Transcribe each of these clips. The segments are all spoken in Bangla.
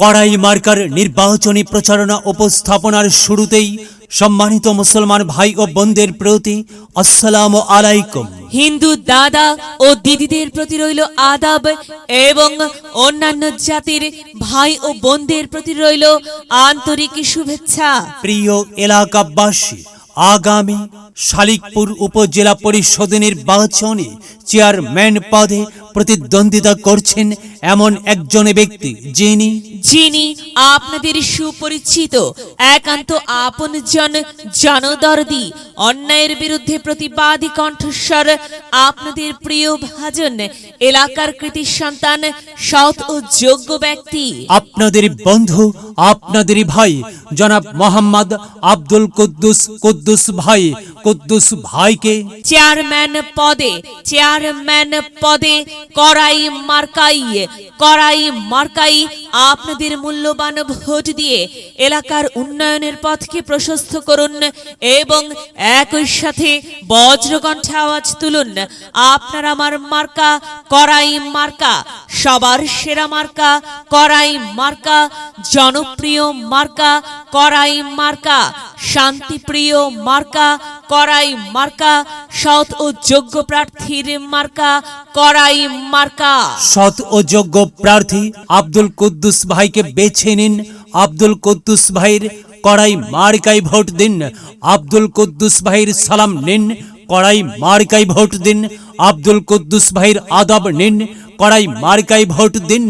কড়াই মার্কার নির্বাচনী প্রচারণা উপস্থাপনার শুরুতেই সম্মানিত মুসলমান ভাই ও বোনদের প্রতি আসসালাম আলাইকুম। হিন্দু দাদা ও দিদিদের প্রতি রইল আদাব এবং অন্যান্য জাতির ভাই ও বোনদের প্রতি রইল আন্তরিক শুভেচ্ছা। প্রিয় এলাকাবাসী আগামী শালিকপুর উপজেলা পরিষদ নির্বাচনে চেয়ারম্যান পদে প্রতিদ্বন্দ্বিতা করছেন এমন একজন ব্যক্তি যিনি যিনি আপনাদের সুপরিচিত একান্ত আপনজন জনদরদি অন্যায়ের বিরুদ্ধে প্রতিবাদী কণ্ঠস্বর আপনাদের প্রিয় ভাজন এলাকার কৃতি সন্তান সৎ ও যোগ্য ব্যক্তি। আপনাদের বন্ধু আপনাদের ভাই জনাব মোহাম্মদ আব্দুল কুদ্দুস কুদ্দুস ভাই কুদ্দুস ভাইকে চেয়ারম্যান পদে চেয়ারম্যান পদে করাই মার্কাই করাই মার্কাই আপনাদের মূল্যবান ভোট দিয়ে এলাকার উন্নয়নের পথকে প্রশস্ত করুন এবং একই সাথে বজ্রকণ্ঠে আওয়াজ তুলুন। আপনার আমার মার্কা করাই মার্কা, সবার সেরা মার্কা করাই মার্কা, জনপ্রিয় মার্কা করাই মার্কা শান্তিপ্রিয় মার্কা, করাই মার্কা, সৎ ও যোগ্য প্রার্থীর মার্কা, করাই মার্কা। সৎ ও যোগ্য প্রার্থী আব্দুল কুদ্দুস ভাইকে বেছে নিন। আব্দুল কুদ্দুস ভাইয়ের কড়াই মার্কায় ভোট দিন। আব্দুল কুদ্দুস ভাইয়ের সালাম নিন। কড়াই মার্কাই ভোট দিন। আব্দুল কুদ্দুস ভাইয়ের আদাব নিন। কড়াই মার্কাই ভোট দিন।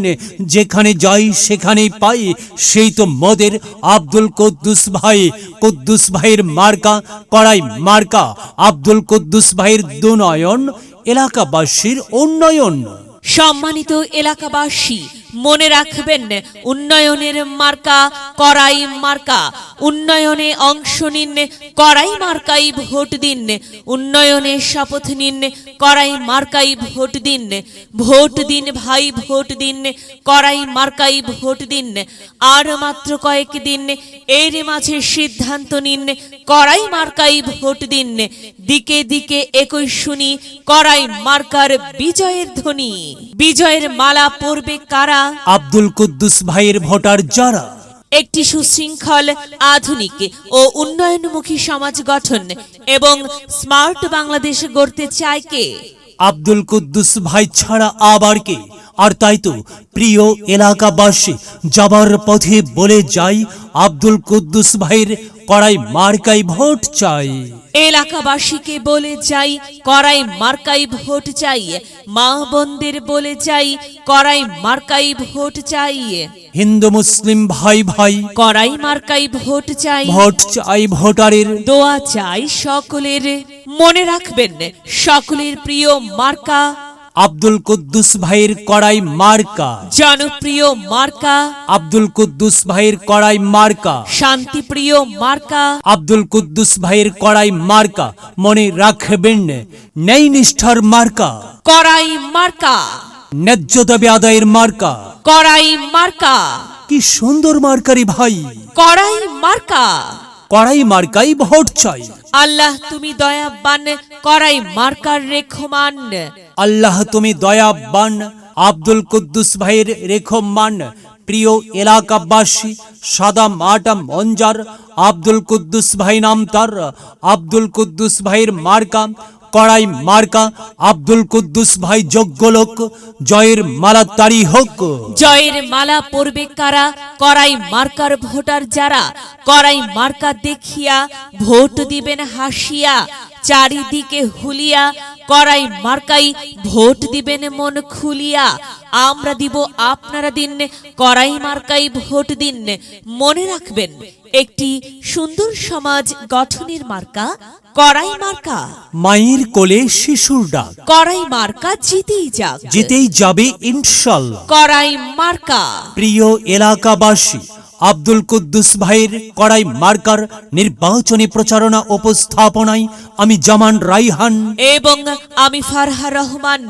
যেখানে যাই সেখানেই পাই। সেই তো মদের আব্দুল কুদ্দুস ভাই। কুদ্দুস ভাইয়ের মার্কা, কড়াই মার্কা। আব্দুল কুদ্দুস ভাইয়ের দুনয়ন, এলাকাবাসীর উন্নয়ন। সম্মানিত এলাকাবাসী মনে রাখবেন, উন্নয়নের মার্কা, করাই মার্কা। উন্নয়নে অংশ নিন, করাই মার্কাই ভোট দিন। উন্নয়নে শপথ নিন, করাই মার্কাই ভোট দিন। ভোট দিন ভাই, ভোট দিন, করাই মার্কাই ভোট দিন। আর মাত্র কয়েক দিন, এর মাঝে সিদ্ধান্ত নিন, করাই মার্কাই ভোট দিন। দিকে দিকে একই শুনি, করাই মার্কার বিজয়ের ধ্বনি। বিজয়ের মালা পরবে কারা? আব্দুল কুদ্দুস ভাইয়ের ভোটার যারা? একটি সুশৃঙ্খল আধুনিক ও উন্নয়নমুখী সমাজ গঠন এবং স্মার্ট বাংলাদেশ গড়তে চায় কে? আব্দুল কুদ্দুস ভাই ছাড়া আবার কে? আর তাই তো প্রিয় এলাকাবাসী যাবার পথে বলে যাই আব্দুল কুদ্দুস ভাইয়ের কড়াই মার্কাই ভোট চাই। এলাকাবাসীকে বলে যাই করাই মার্কাই ভোট চাই। মা বোনদের বলে যাই করাই মার্কাই ভোট চাই। হিন্দু মুসলিম ভাই ভাই। করাই মার্কাই ভোট চাই। ভোট চাই ভোটারের। দোয়া চাই সকলের। মনে রাখবেন সকলের প্রিয় মার্কা আব্দুল কুদ্দুস ভাইয়ের কড়াই মার্কা। জনপ্রিয় মার্কা। আব্দুল কুদ্দুস ভাইয়ের কড়াই মার্কা। শান্তিপ্রিয় মার্কা। আব্দুল কুদ্দুস ভাইয়ের কড়াই মার্কা। মনে রাখবেন নেই নিষ্ঠার মার্কা। কড়াই মার্কা। ন্যায্য দাবি আদায়ের মার্কা। কড়াই মার্কা। কি সুন্দর মার্কারি ভাই। কড়াই মার্কা। কড়াই মার্কাই ভোট চাই। আল্লাহ তুমি দয়াবান। কড়াই মার্কার রেখমান। আল্লাহ তুমি দয়াবান, আব্দুল কুদ্দুস ভাইয়ের রেখমান প্রিয় এলাকাবাসী, সাদা মাটা মঞ্জার, আব্দুল কুদ্দুস ভাই নাম তার, আব্দুল কুদ্দুস ভাইয়ের মার্কা, কড়াই মার্কা, আব্দুল কুদ্দুস ভাই যোগ্য লোক, জয়ের মালা তারি হোক। জয়ের মালা পরবে কারা? কড়াই মার্কার ভোটার যারা? কড়াই মার্কা দেখিয়া ভোট দিবেন হাসিয়া। চারিদিকে হুলিয়া করাই মার্কাই ভোট দিবেন মন খুলিয়া। আমরা দিব আপনারা দিন করাই মার্কাই ভোট দিন। মনে রাখবেন একটি সুন্দর সমাজ গঠনের মার্কা করাই মার্কা। মায়ের কোলে শিশুর ডাক। করাই মার্কা জিতেই যাক। যেতেই যাবে ইনশাল্লাহ। করাই মার্কা। প্রিয় এলাকাবাসী আব্দুল কুদ্দুস ভাইয়ের কড়াই মার্কার নির্বাচনী প্রচারণা উপস্থাপনায় আমি জামান রাইহান। এবং আমি ফারহা রহমান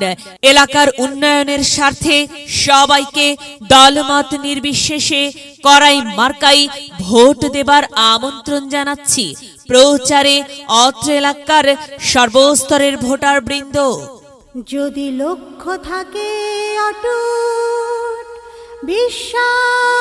এলাকার উন্নয়নের স্বার্থে সবাইকে দলমত নির্বিশেষে কড়াই মার্কাই ভোট দেবার আমন্ত্রণ জানাচ্ছি। প্রচারে অত্র এলাকার সর্বস্তরের ভোটার বৃন্দ যদি লক্ষ্য থাকে অটুট বিশ্বাস